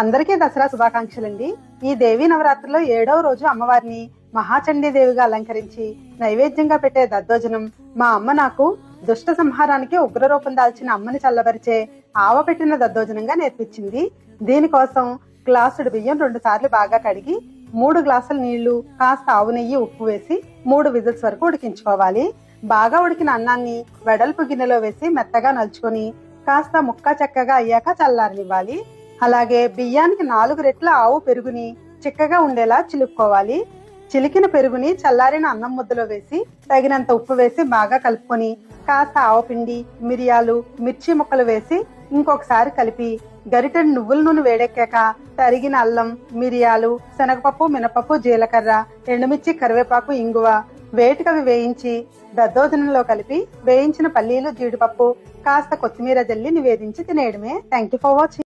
అందరికీ దసరా శుభాకాంక్షలండి. ఈ దేవి నవరాత్రిలో ఏడవ రోజు అమ్మవారిని మహాచండీ దేవిగా అలంకరించి నైవేద్యంగా పెట్టే దద్దోజనం. మా అమ్మ నాకు దుష్ట సంహారానికి ఉగ్రరూపం దాల్చిన అమ్మని చల్లబరిచే ఆవ పెట్టిన దద్దోజనంగా నేర్పించింది. దీనికోసం గ్లాసుడు బియ్యం రెండు సార్లు బాగా కడిగి మూడు గ్లాసుల నీళ్ళు కాస్త ఆవు నెయ్యి ఉప్పు వేసి మూడు విజిల్స్ వరకు ఉడికించుకోవాలి. బాగా ఉడికిన అన్నాన్ని వెడల్పు గిన్నెలో వేసి మెత్తగా నలుచుకొని కాస్త ముక్క చక్కగా అయ్యాక చల్లారనివ్వాలి. అలాగే బియ్యానికి నాలుగు రెట్ల ఆవు పెరుగుని చిక్కగా ఉండేలా చిలుక్కోవాలి. చిలికిన పెరుగుని చల్లారిన అన్నం ముద్దలో వేసి తగినంత ఉప్పు వేసి బాగా కలుపుకొని కాస్త ఆవపిండి మిరియాలు మిర్చి ముక్కలు వేసి ఇంకొకసారి కలిపి గరిటెడు నువ్వుల నూనె వేడెక్కాక తరిగిన అల్లం మిరియాలు శనగపప్పు మినపప్పు జీలకర్ర ఎండుమిర్చి కరివేపాకు ఇంగువ వేటికవి వేయించి దద్దోజనంలో కలిపి వేయించిన పల్లీలు జీడిపప్పు కాస్త కొత్తిమీర జల్లి నివేదించి తినేయడమే. Thank you for watching